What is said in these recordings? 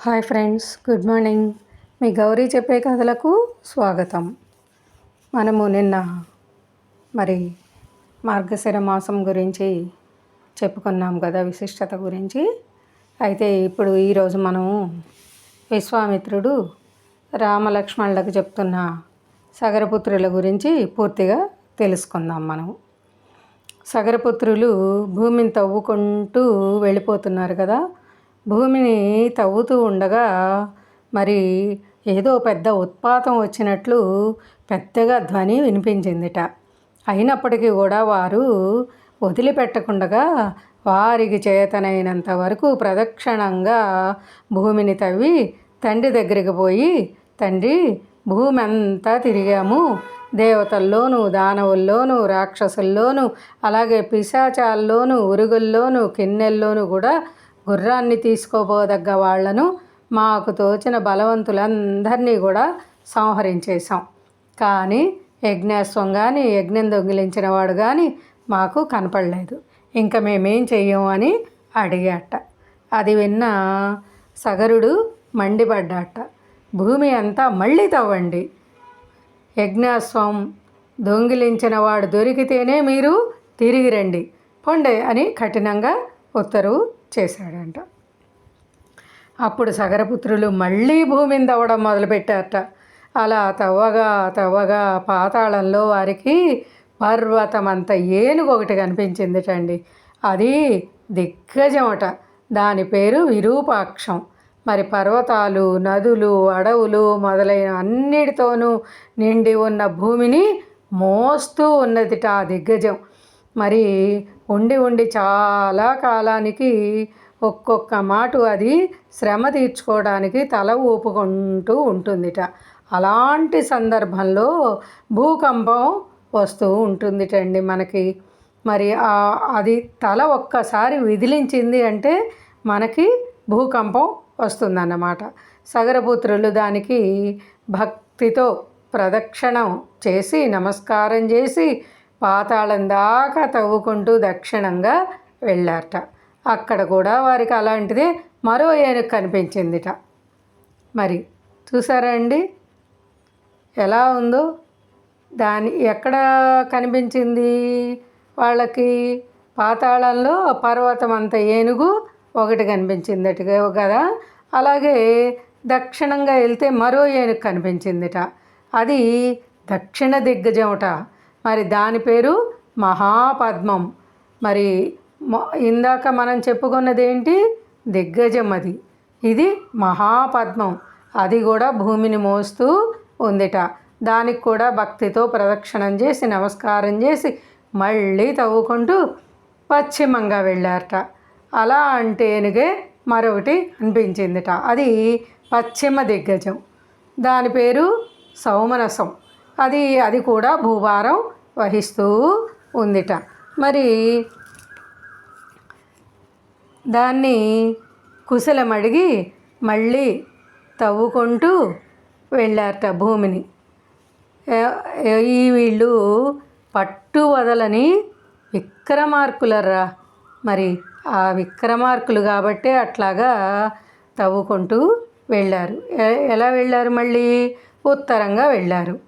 Hi friends good morning. మీ గౌరీ చెప్పే కథలకు స్వాగతం. మనము నిన్న మరి మార్గశిర మాసం గురించి చెప్పుకున్నాం కదా విశిష్టత గురించి. అయితే ఇప్పుడు ఈరోజు మనము విశ్వామిత్రుడు రామలక్ష్మణులకు చెప్తున్న సగరపుత్రుల గురించి పూర్తిగా తెలుసుకుందాం మనం సగరపుత్రులు భూమిని తవ్వుకుంటూ వెళ్ళిపోతున్నారు కదా భూమిని తవ్వుతూ ఉండగా మరి ఏదో పెద్ద ఉత్పాతం వచ్చినట్లు పెద్దగా ధ్వని వినిపించిందిట. అయినప్పటికీ కూడా వారు వదిలిపెట్టకుండా వారికి చేతనైనంత వరకు ప్రదక్షిణంగా భూమిని తవ్వి తండ్రి దగ్గరికి పోయి తండ్రి భూమి అంతా తిరిగాము. దేవతల్లోనూ దానవుల్లోనూ రాక్షసుల్లోనూ అలాగే పిశాచాల్లోనూ ఉరుగుల్లోనూ కిన్నెల్లోనూ కూడా గుర్రాన్ని తీసుకోబోదగ్గ వాళ్ళను మాకు తోచిన బలవంతులందరినీ కూడా సంహరించేశాం. కానీ యజ్ఞాశ్వం కానీ యజ్ఞం దొంగిలించిన వాడు కానీ మాకు కనపడలేదు. ఇంకా మేమేం చెయ్యము అని అడిగాట. అది విన్న సగరుడు మండిపడ్డాట. భూమి అంతా మళ్ళీ తవ్వండి. యజ్ఞాశ్వం దొంగిలించిన వాడు దొరికితేనే మీరు తిరిగి రండి. పొండే అని కఠినంగా ఉత్తరువు చేశాడంట. అప్పుడు సగరపుత్రులు మళ్ళీ భూమిని తవ్వడం మొదలుపెట్టారట. అలా తవ్వగా తవ్వగా పాతాళంలో వారికి పర్వతం ఏనుగు ఒకటి కనిపించిందిటండి. అది దిగ్గజమట. దాని పేరు విరూపాక్షం. మరి పర్వతాలు నదులు అడవులు మొదలైన అన్నిటితోనూ నిండి ఉన్న భూమిని మోస్తూ ఉన్నదిట ఆ దిగ్గజం. మరి ఉండి ఉండి చాలా కాలానికి ఒక్కొక్క మాట అది శ్రమ తీర్చుకోవడానికి తల ఊపుకుంటూ ఉంటుందిట. అలాంటి సందర్భంలో భూకంపం వస్తూ ఉంటుందిటండి మనకి. మరి అది తల ఒక్కసారి విదిలించింది అంటే మనకి భూకంపం వస్తుందన్నమాట. సగరపుత్రులు దానికి భక్తితో ప్రదక్షిణం చేసి నమస్కారం చేసి పాతాళం దాకా తవ్వుకుంటూ దక్షిణంగా వెళ్ళారట. అక్కడ కూడా వారికి అలాంటిదే మరో ఏనుగు కనిపించిందిట. మరి చూసారా అండి? ఎలా ఉందో? దాని ఎక్కడ కనిపించింది? వాళ్ళకి పాతాళంలో పర్వతం అంత ఏనుగు ఒకటి కనిపించిందట కదా? అలాగే దక్షిణంగా వెళ్తే మరో ఏనుగు కనిపించిందిట. అది దక్షిణ దిగ్గజమట. మరి దాని పేరు మహాపద్మం. మరి ఇందాక మనం చెప్పుకున్నది ఏంటి? దిగ్గజం అది ఇది మహాపద్మం. అది కూడా భూమిని మోస్తూ ఉందిట. దానికి కూడా భక్తితో ప్రదక్షిణం చేసి నమస్కారం చేసి మళ్ళీ తవ్వుకుంటూ పశ్చిమంగా వెళ్ళారట. అలా అంటేనుగే మరొకటి అనిపించిందిట. అది పశ్చిమ దిగ్గజం. దాని పేరు సౌమనసం. అది అది కూడా భూభారం వహిస్తూ ఉందిట. మరి దాన్ని కుశలమడిగి మళ్ళీ తవ్వుకుంటూ వెళ్ళారట భూమిని. ఈ వీళ్ళు పట్టు వదలని విక్రమార్కులరా మరి ఆ విక్రమార్కులు కాబట్టే అట్లాగా తవ్వుకుంటూ వెళ్ళారు. ఎలా వెళ్ళారు మళ్ళీ? ఉత్తరంగా వెళ్ళారు.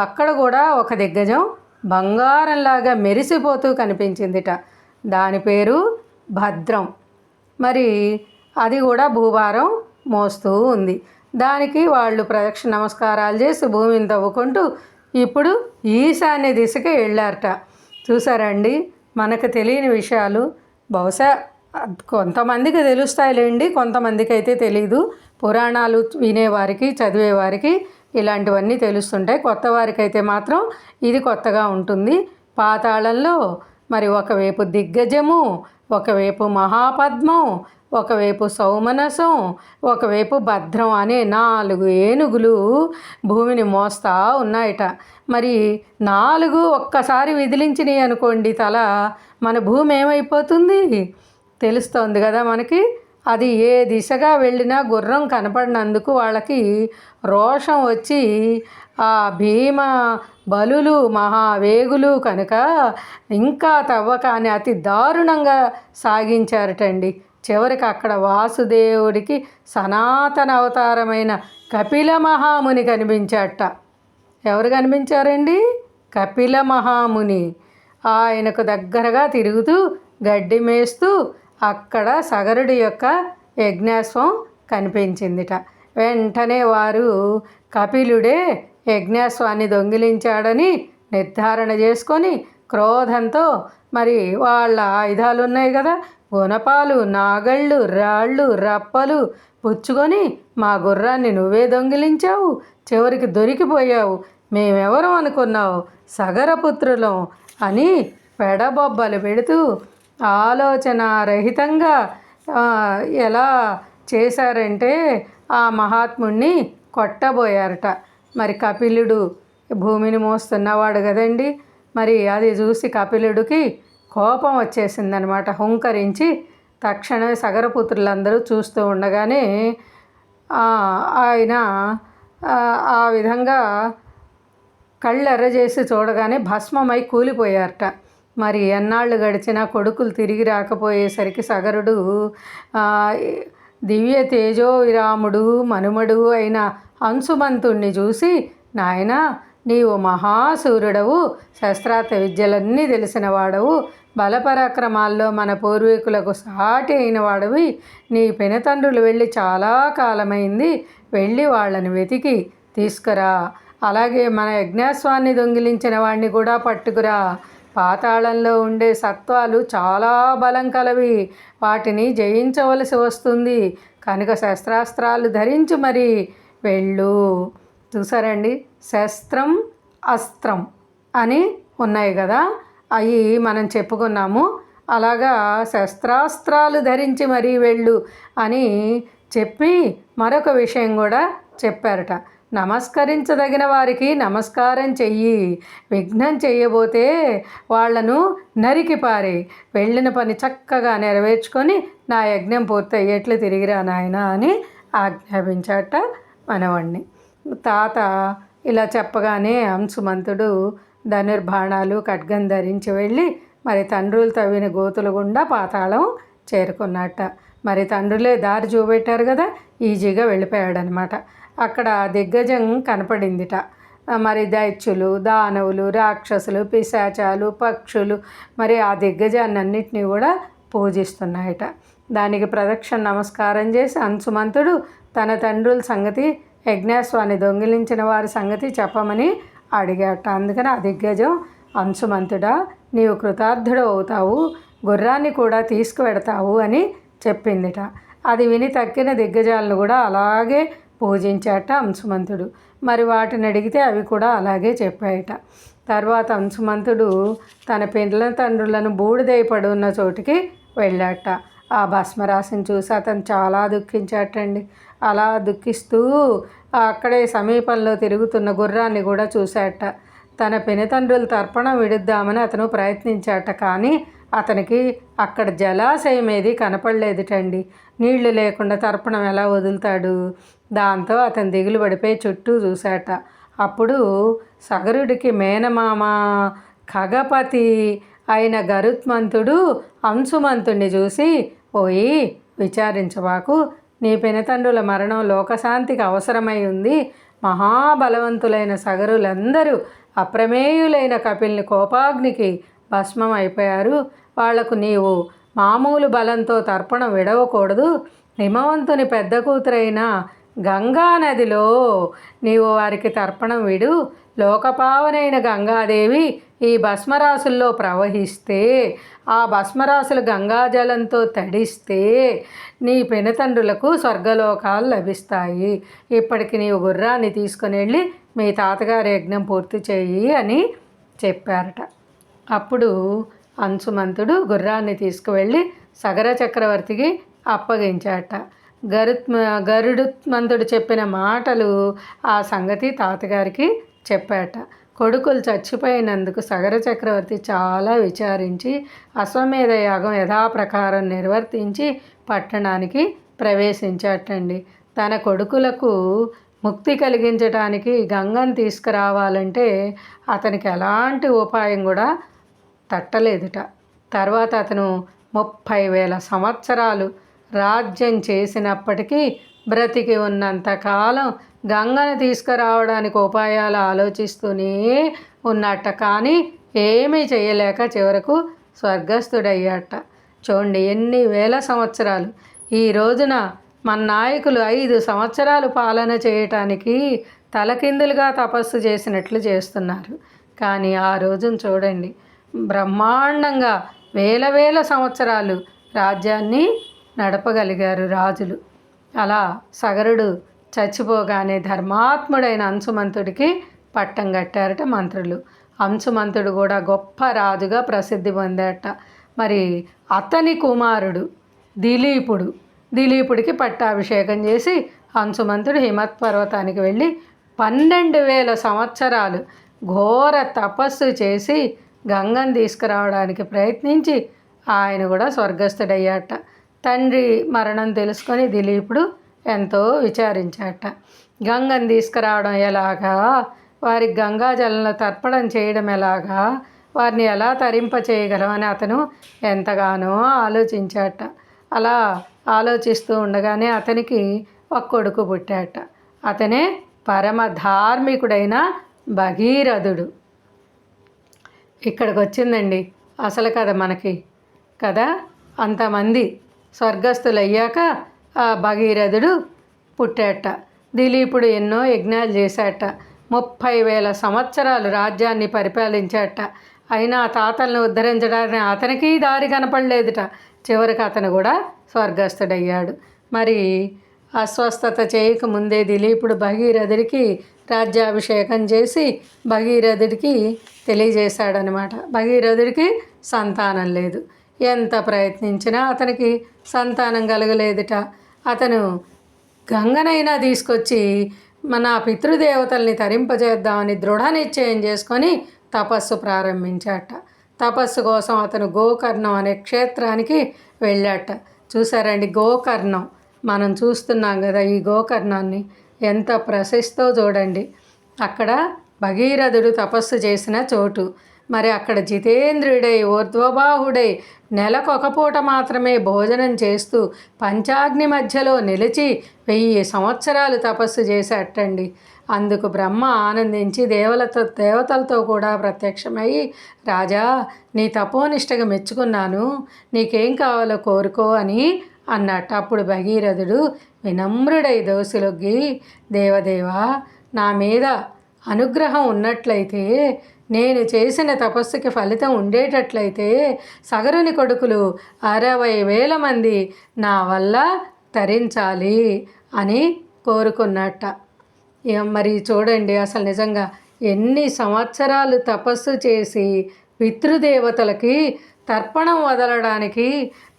అక్కడ కూడా ఒక దిగ్గజం బంగారంలాగా మెరిసిపోతూ కనిపించిందిట. దాని పేరు భద్రం. మరి అది కూడా భూభారం మోస్తూ ఉంది. దానికి వాళ్ళు ప్రదక్షిణ నమస్కారాలు చేసి భూమిని తవ్వుకుంటూ ఇప్పుడు ఈశాన్య దిశకి వెళ్ళారట. చూసారండి మనకు తెలియని విషయాలు. బహుశా కొంతమందికి తెలుస్తాయిలేండి కొంతమందికి అయితే తెలీదు. పురాణాలు వినేవారికి చదివేవారికి ఇలాంటివన్నీ తెలుస్తుంటాయి. కొత్త వారికి అయితే మాత్రం ఇది కొత్తగా ఉంటుంది. పాతాళంలో మరి ఒకవైపు దిగ్గజము ఒకవైపు మహాపద్మం ఒకవైపు సౌమనసం ఒకవైపు భద్రం అనే నాలుగు ఏనుగులు భూమిని మోస్తా ఉన్నాయట. మరి నాలుగు ఒక్కసారి విదిలించినాయి అనుకోండి తల మన భూమి ఏమైపోతుంది? తెలుస్తోంది కదా మనకి. అది ఏ దిశగా వెళ్ళినా గుర్రం కనపడినందుకు వాళ్ళకి రోషం వచ్చి ఆ భీమ బలులు మహావేగులు కనుక ఇంకా తవ్వకాన్ని అతి దారుణంగా సాగించారటండి. చివరికి అక్కడ వాసుదేవుడికి సనాతన అవతారమైన కపిల మహాముని కనిపించాట ఎవరు కనిపించారండి? కపిల మహాముని. ఆయనకు దగ్గరగా తిరుగుతూ గడ్డి మేస్తూ అక్కడ సగరుడి యొక్క యజ్ఞాశ్వం కనిపించిందిట. వెంటనే వారు కపిలుడే యజ్ఞాశ్వాన్ని దొంగిలించాడని నిర్ధారణ చేసుకొని క్రోధంతో మరి వాళ్ళ ఆయుధాలు ఉన్నాయి కదా గుణపాలు నాగళ్ళు రాళ్ళు రప్పలు పుచ్చుకొని మా గుర్రాన్ని నువ్వే దొంగిలించావు చివరికి దొరికిపోయావు మేమెవరం అనుకున్నావు సగరపుత్రులం అని పెడబొబ్బలు పెడుతూ ఆలోచన రహితంగా ఎలా చేశారంటే ఆ మహాత్ముణ్ణి కొట్టబోయారట. మరి కపిలుడు భూమిని మోస్తున్నవాడు కదండి. మరి అది చూసి కపిలుడికి కోపం వచ్చేసిందనమాట. హుంకరించి తక్షణమే సగరపుత్రులందరూ చూస్తూ ఉండగానే ఆయన ఆ విధంగా కళ్ళు ఎర్రజేసి చూడగానే భస్మమై కూలిపోయారట. మరి ఎన్నాళ్ళు గడిచినా కొడుకులు తిరిగి రాకపోయేసరికి సగరుడు దివ్య తేజో విరాముడు మనుమడు అయిన అంశుమంతుణ్ణి చూసి నాయన నీవు మహాసూర్యుడవు శస్త్రార్థ విద్యలన్నీ తెలిసినవాడవు బలపరాక్రమాల్లో మన పూర్వీకులకు సాటి అయిన వాడివి నీ పినతండ్రులు వెళ్ళి చాలా కాలమైంది వెళ్ళి వాళ్ళని వెతికి తీసుకురా. అలాగే మన యజ్ఞాస్వాన్ని దొంగిలించిన వాడిని కూడా పట్టుకురా. పాతాళంలో ఉండే సత్వాలు చాలా బలం కలవి. వాటిని జయించవలసి వస్తుంది. కనుక శస్త్రాస్త్రాలు ధరించి మరి వెళ్ళు. చూసారండి? శస్త్రం అస్త్రం అని ఉన్నాయి కదా? అవి మనం చెప్పుకున్నాము. అలాగా శస్త్రాస్త్రాలు ధరించి మరీ వెళ్ళు అని చెప్పి మరొక విషయం కూడా చెప్పారట. నమస్కరించదగిన వారికి నమస్కారం చెయ్యి. విఘ్నం చెయ్యబోతే వాళ్ళను నరికిపారి వెళ్ళిన పని చక్కగా నెరవేర్చుకొని నా యజ్ఞం పూర్తయ్యేట్లు తిరిగిరా నాయన అని ఆజ్ఞాపించాట మనవాణ్ణి. తాత ఇలా చెప్పగానే హంసుమంతుడు ధనుర్బాణాలు ఖడ్గం ధరించి వెళ్ళి మరి తండ్రులు తవ్విన గోతులు గుండా పాతాళం చేరుకున్నట్ట మరి తండ్రులే దారి చూపెట్టారు కదా ఈజీగా వెళ్ళిపోయాడనమాట. అక్కడ దిగ్గజం కనపడిందిట. మరి దైత్యులు దానవులు రాక్షసులు పిశాచాలు పక్షులు మరి ఆ దిగ్గజాన్ని అన్నిటినీ కూడా పూజిస్తున్నాయట. దానికి ప్రదక్షిణ నమస్కారం చేసి అంశుమంతుడు తన తండ్రుల సంగతి యజ్ఞాస్వాన్ని దొంగిలించిన వారి సంగతి చెప్పమని అడిగాట. అందుకని ఆ దిగ్గజం అంశుమంతుడా నీవు కృతార్థుడు అవుతావు గుర్రాన్ని కూడా తీసుకువెడతావు అని చెప్పిందిట. అది విని తక్కిన దిగ్గజాలను కూడా అలాగే పూజించాట అంశుమంతుడు మరి వాటిని అడిగితే అవి కూడా అలాగే చెప్పాయట. తర్వాత అంశుమంతుడు తన పిండ్ల తండ్రులను బూడిదైపడి ఉన్న చోటికి వెళ్ళాట. ఆ భస్మరాశిని చూసి అతను చాలా దుఃఖించాటండి. అలా దుఃఖిస్తూ అక్కడే సమీపంలో తిరుగుతున్న గుర్రాన్ని కూడా చూశాట. తన పినతండ్రులు తర్పణం విడుద్దామని అతను ప్రయత్నించాట కానీ అతనికి అక్కడ జలాశయం ఏది కనపడలేదుటండి. నీళ్ళు లేకుండా తర్పణం ఎలా వదులుతాడు? దాంతో అతను దిగులు పడిపోయి చుట్టూ చూశాట. అప్పుడు సగరుడికి మేనమామ ఖగపతి అయిన గరుత్మంతుడు అంశుమంతుణ్ణి చూసి పోయి విచారించవాకు నీ పినతండ్రుల మరణం లోకశాంతికి అవసరమై ఉంది. మహాబలవంతులైన సగరులందరూ అప్రమేయులైన కపిల్ని కోపాగ్నికి భస్మం అయిపోయారు వాళ్ళకు నీవు మామూలు బలంతో తర్పణం విడవకూడదు. హిమవంతుని పెద్ద కూతురైన గంగా నదిలో నీవు వారికి తర్పణం విడు. లోకపావనైన గంగాదేవి ఈ భస్మరాశుల్లో ప్రవహిస్తే ఆ భస్మరాశులు గంగాజలంతో తడిస్తే నీ పెనతండ్రులకు స్వర్గలోకాలు లభిస్తాయి. ఇప్పటికి నీవు గుర్రాన్ని తీసుకుని వెళ్ళి మీ తాతగారి యజ్ఞం పూర్తి చేయి అని చెప్పారట. అప్పుడు అంశుమంతుడు గుర్రాన్ని తీసుకువెళ్ళి సగర చక్రవర్తికి అప్పగించాట గరుత్ గరుడుత్మంతుడు చెప్పిన మాటలు ఆ సంగతి తాతగారికి చెప్పాట. కొడుకులు చచ్చిపోయినందుకు సగర చక్రవర్తి చాలా విచారించి అశ్వమేధ యాగం యథాప్రకారం నిర్వర్తించి పట్టణానికి ప్రవేశించాటండి. తన కొడుకులకు ముక్తి కలిగించడానికి గంగను తీసుకురావాలంటే అతనికి ఎలాంటి ఉపాయం కూడా తట్టలేదుట. తర్వాత అతను ముప్పై వేల సంవత్సరాలు రాజ్యం చేసినప్పటికీ బ్రతికి ఉన్నంత కాలం గంగను తీసుకురావడానికి ఉపాయాలు ఆలోచిస్తూనే ఉన్నట్ట కానీ ఏమీ చేయలేక చివరకు స్వర్గస్థుడయ్యాట. చూడండి ఎన్ని వేల సంవత్సరాలు. ఈ రోజున మన నాయకులు ఐదు సంవత్సరాలు పాలన చేయటానికి తలకిందులుగా తపస్సు చేసినట్లు చేస్తున్నారు. కానీ ఆ రోజును చూడండి బ్రహ్మాండంగా వేల వేల సంవత్సరాలు రాజ్యాన్ని నడపగలిగారు రాజులు. అలా సగరుడు చచ్చిపోగానే ధర్మాత్ముడైన అంశుమంతుడికి పట్టం కట్టారట మంత్రులు. అంశుమంతుడు కూడా గొప్ప రాజుగా ప్రసిద్ధి పొందాట మరి అతని కుమారుడు దిలీపుడు. దిలీపుడికి పట్టాభిషేకం చేసి హంసుమంతుడు హిమత్ పర్వతానికి వెళ్ళి పన్నెండు వేల సంవత్సరాలు ఘోర తపస్సు చేసి గంగను తీసుకురావడానికి ప్రయత్నించి ఆయన కూడా స్వర్గస్థుడయ్యాట తండ్రి మరణం తెలుసుకొని దిలీపుడు ఎంతో విచారించాట గంగను తీసుకురావడం ఎలాగా? వారికి గంగాజలంలో తర్పణం చేయడం ఎలాగా? వారిని ఎలా తరింప చేయగలమని అతను ఎంతగానో ఆలోచించాట అలా ఆలోచిస్తూ ఉండగానే అతనికి ఒక కొడుకు పుట్టాట అతనే పరమ ధార్మికుడైన భగీరథుడు. ఇక్కడికి వచ్చిందండి అసలు కథ మనకి. కదా? అంతమంది స్వర్గస్థులయ్యాక ఆ భగీరథుడు పుట్టాట. దిలీపుడు ఎన్నో యజ్ఞాలు చేశాట ముప్పై వేల సంవత్సరాలు రాజ్యాన్ని పరిపాలించాట. అయినా తాతలను ఉద్ధరించడానికి అతనికి దారి కనపడలేదుట. చివరికి అతను కూడా స్వర్గస్థుడయ్యాడు. మరి అస్వస్థత చేయకముందే దిలీపుడు భగీరథుడికి రాజ్యాభిషేకం చేసి భగీరథుడికి తెలియజేశాడనమాట భగీరథుడికి సంతానం లేదు. ఎంత ప్రయత్నించినా అతనికి సంతానం కలగలేదుట. అతను గంగనైనా తీసుకొచ్చి మన పితృదేవతల్ని తరింపజేద్దామని దృఢ నిశ్చయం చేసుకొని తపస్సు ప్రారంభించాట. తపస్సు కోసం అతను గోకర్ణం అనే క్షేత్రానికి వెళ్ళాట. చూసారండి గోకర్ణం. మనం చూస్తున్నాం కదా ఈ గోకర్ణాన్ని. ఎంత ప్రశస్తో చూడండి. అక్కడ భగీరథుడు తపస్సు చేసిన చోటు. మరి అక్కడ జితేంద్రుడై ఊర్ధ్వబాహుడై నెలకొక పూట మాత్రమే భోజనం చేస్తూ పంచాగ్ని మధ్యలో నిలిచి వెయ్యి సంవత్సరాలు తపస్సు చేసేటండి అందుకు బ్రహ్మ ఆనందించి దేవలతో దేవతలతో కూడా ప్రత్యక్షమై రాజా నీ తపోనిష్టగా మెచ్చుకున్నాను నీకేం కావాలో కోరుకో అని అన్నట్టు అప్పుడు భగీరథుడు వినమ్రుడై దోసులొగ్గి దేవదేవా నా మీద అనుగ్రహం ఉన్నట్లయితే నేను చేసిన తపస్సుకి ఫలితం ఉండేటట్లయితే సగరుని కొడుకులు అరవై వేల మంది నా వల్ల తరించాలి అని కోరుకున్నట్ట. మరి చూడండి అసలు నిజంగా ఎన్ని సంవత్సరాలు తపస్సు చేసి పితృదేవతలకి తర్పణం వదలడానికి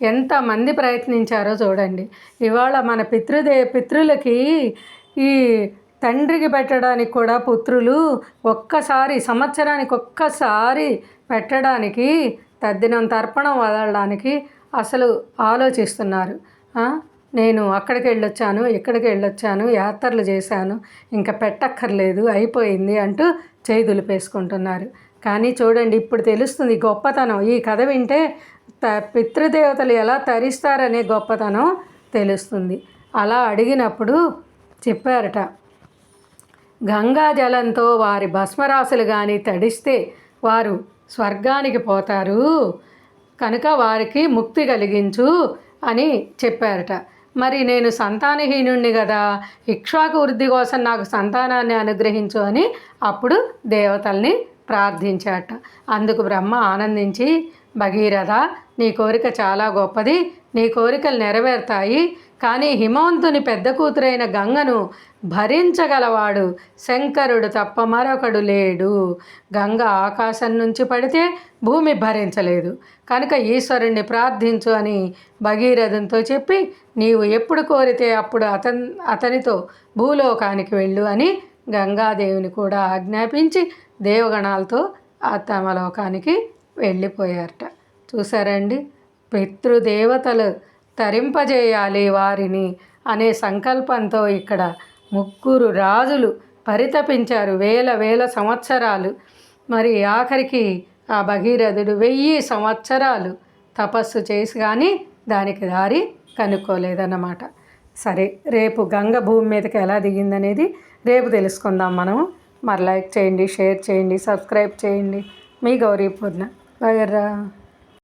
ఎంతమంది ప్రయత్నించారో చూడండి. ఇవాళ మన పితృదే పితృలకి ఈ తండ్రికి పెట్టడానికి కూడా పుత్రులు ఒక్కసారి సంవత్సరానికి ఒక్కసారి పెట్టడానికి తద్దినం తర్పణం వదలడానికి అసలు ఆలోచిస్తున్నారు. నేను అక్కడికి వెళ్ళొచ్చాను ఇక్కడికి వెళ్ళొచ్చాను యాత్రలు చేశాను ఇంకా పెట్టక్కర్లేదు అయిపోయింది అంటూ చేయి దులిపేసుకుంటున్నారు. కానీ చూడండి ఇప్పుడు తెలుస్తుంది గొప్పతనం. ఈ కథ వింటే త పితృదేవతలు ఎలా తరిస్తారనే గొప్పతనం తెలుస్తుంది. అలా అడిగినప్పుడు చెప్పారట గంగా జలంతో వారి భస్మరాశులు కానీ తడిస్తే వారు స్వర్గానికి పోతారు. కనుక వారికి ముక్తి కలిగించు అని చెప్పారట. మరి నేను సంతానహీనుణ్ణి కదా ఇక్ష్వాకు వృద్ధి కోసం నాకు సంతానాన్ని అనుగ్రహించు అని అప్పుడు దేవతల్ని ప్రార్థించాట అందుకు బ్రహ్మ ఆనందించి భగీరథ నీ కోరిక చాలా గొప్పది నీ కోరికలు నెరవేరుతాయి కానీ హిమవంతుని పెద్ద కూతురైన గంగను భరించగలవాడు. శంకరుడు తప్ప మరొకడు లేడు. గంగ ఆకాశం నుంచి పడితే భూమి భరించలేదు. కనుక ఈశ్వరుణ్ణి ప్రార్థించు అని భగీరథంతో చెప్పి నీవు ఎప్పుడు కోరితే అప్పుడు అతన్ అతనితో భూలోకానికి వెళ్ళు అని గంగాదేవిని కూడా ఆజ్ఞాపించి దేవగణాలతో ఆ తమ లోకానికి వెళ్ళిపోయారట. చూసారండి పితృదేవతలు తరింపజేయాలి వారిని అనే సంకల్పంతో ఇక్కడ ముగ్గురు రాజులు పరితపించారు వేల వేల సంవత్సరాలు. మరి ఆఖరికి ఆ భగీరథుడు వెయ్యి సంవత్సరాలు తపస్సు చేసి కానీ దానికి దారి కనుక్కోలేదన్నమాట. సరే రేపు గంగ భూమి మీదకి ఎలా దిగిందనేది రేపు తెలుసుకుందాం మనం మరి లైక్ చేయండి షేర్ చేయండి సబ్స్క్రైబ్ చేయండి. మీ గౌరీ పూర్ణ